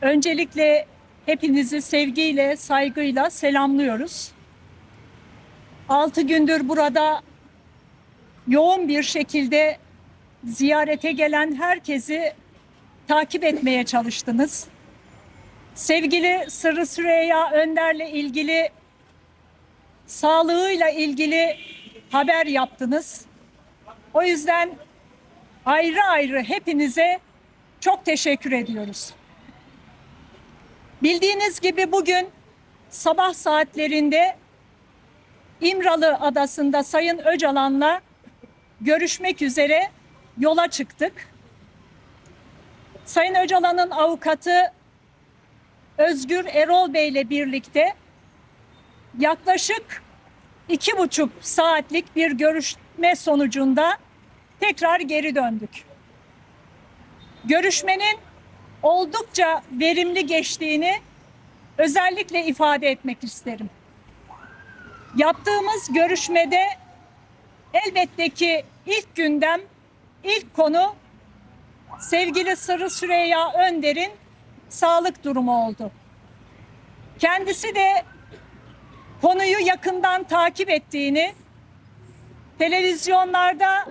Öncelikle hepinizi sevgiyle, saygıyla selamlıyoruz. Altı gündür burada yoğun bir şekilde ziyarete gelen herkesi takip etmeye çalıştınız. Sevgili Sırrı Süreyya Önder'le ilgili sağlığıyla ilgili haber yaptınız. O yüzden ayrı ayrı hepinize çok teşekkür ediyoruz. Bildiğiniz gibi bugün sabah saatlerinde İmralı Adası'nda Sayın Öcalan'la görüşmek üzere yola çıktık. Sayın Öcalan'ın avukatı Özgür Erol Bey ile birlikte yaklaşık iki buçuk saatlik bir görüşme sonucunda tekrar geri döndük. Görüşmenin oldukça verimli geçtiğini özellikle ifade etmek isterim. Yaptığımız görüşmede elbette ki ilk gündem, ilk konu sevgili Sırrı Süreyya Önder'in sağlık durumu oldu. Kendisi de konuyu yakından takip ettiğini, televizyonlarda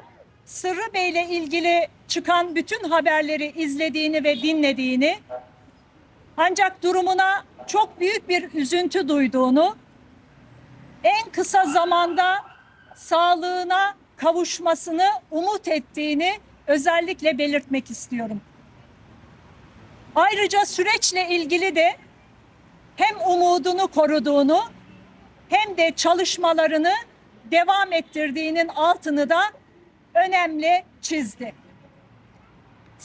Sırrı Bey ile ilgili çıkan bütün haberleri izlediğini ve dinlediğini, ancak durumuna çok büyük bir üzüntü duyduğunu, en kısa zamanda sağlığına kavuşmasını umut ettiğini özellikle belirtmek istiyorum. Ayrıca süreçle ilgili de hem umudunu koruduğunu hem de çalışmalarını devam ettirdiğinin altını da önemli çizdi.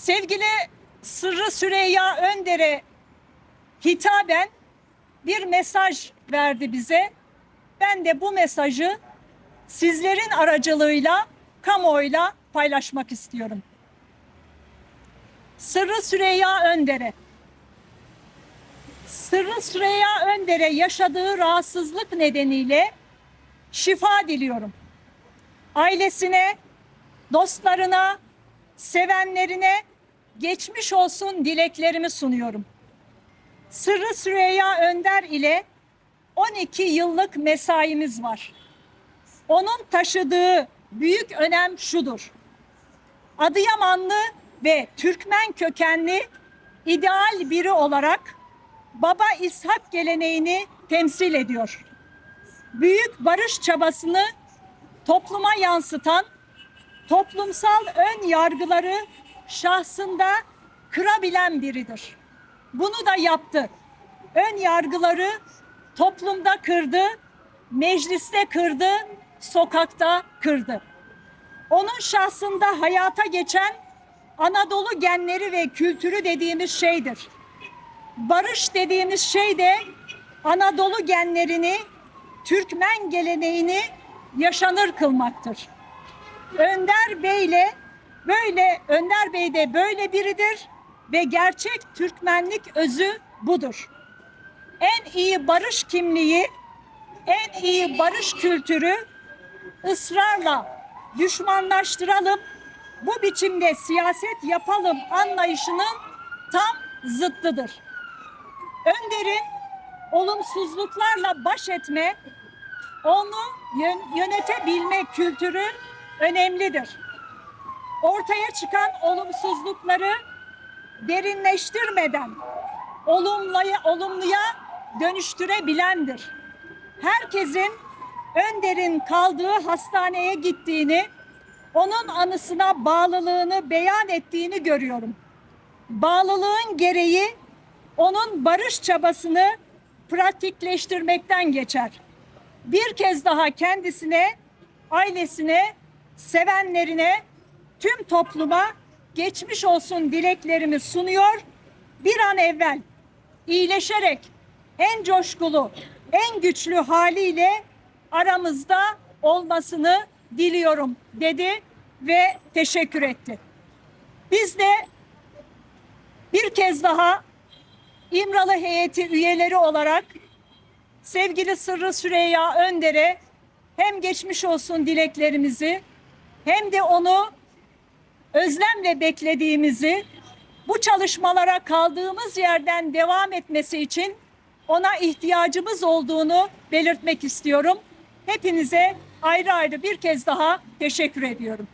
Sevgili Sırrı Süreyya Önder'e hitaben bir mesaj verdi bize. Ben de bu mesajı sizlerin aracılığıyla kamuoyuyla paylaşmak istiyorum. Sırrı Süreyya Önder'e Sırrı Süreyya Önder'e yaşadığı rahatsızlık nedeniyle şifa diliyorum. Ailesine, dostlarına, sevenlerine geçmiş olsun dileklerimi sunuyorum. Sırrı Süreyya Önder ile 12 yıllık mesaimiz var. Onun taşıdığı büyük önem şudur. Adıyamanlı ve Türkmen kökenli ideal biri olarak Baba İshak geleneğini temsil ediyor. Büyük barış çabasını topluma yansıtan toplumsal ön yargıları şahsında kırabilen biridir. Bunu da yaptı. Ön yargıları toplumda kırdı, mecliste kırdı, sokakta kırdı. Onun şahsında hayata geçen Anadolu genleri ve kültürü dediğimiz şeydir. Barış dediğimiz şey de Anadolu genlerini, Türkmen geleneğini yaşanır kılmaktır. Önder Bey'le böyle Önder Bey de böyle biridir ve gerçek Türkmenlik özü budur. En iyi barış kimliği, en iyi barış kültürü ısrarla düşmanlaştıralım, bu biçimde siyaset yapalım anlayışının tam zıttıdır. Önder'in olumsuzluklarla baş etme, onu yön- yönetebilme kültürü önemlidir. Ortaya çıkan olumsuzlukları derinleştirmeden olumluya, olumluya dönüştürebilendir. Herkesin Önder'in kaldığı hastaneye gittiğini, onun anısına bağlılığını beyan ettiğini görüyorum. Bağlılığın gereği onun barış çabasını pratikleştirmekten geçer. Bir kez daha kendisine, ailesine, sevenlerine, tüm topluma geçmiş olsun dileklerimi sunuyor. Bir an evvel iyileşerek en coşkulu, en güçlü haliyle aramızda olmasını diliyorum dedi ve teşekkür etti. Biz de bir kez daha İmralı heyeti üyeleri olarak sevgili Sırrı Süreyya Önder'e hem geçmiş olsun dileklerimizi hem de onu özlemle beklediğimizi bu çalışmalara kaldığımız yerden devam etmesi için ona ihtiyacımız olduğunu belirtmek istiyorum. Hepinize ayrı ayrı bir kez daha teşekkür ediyorum.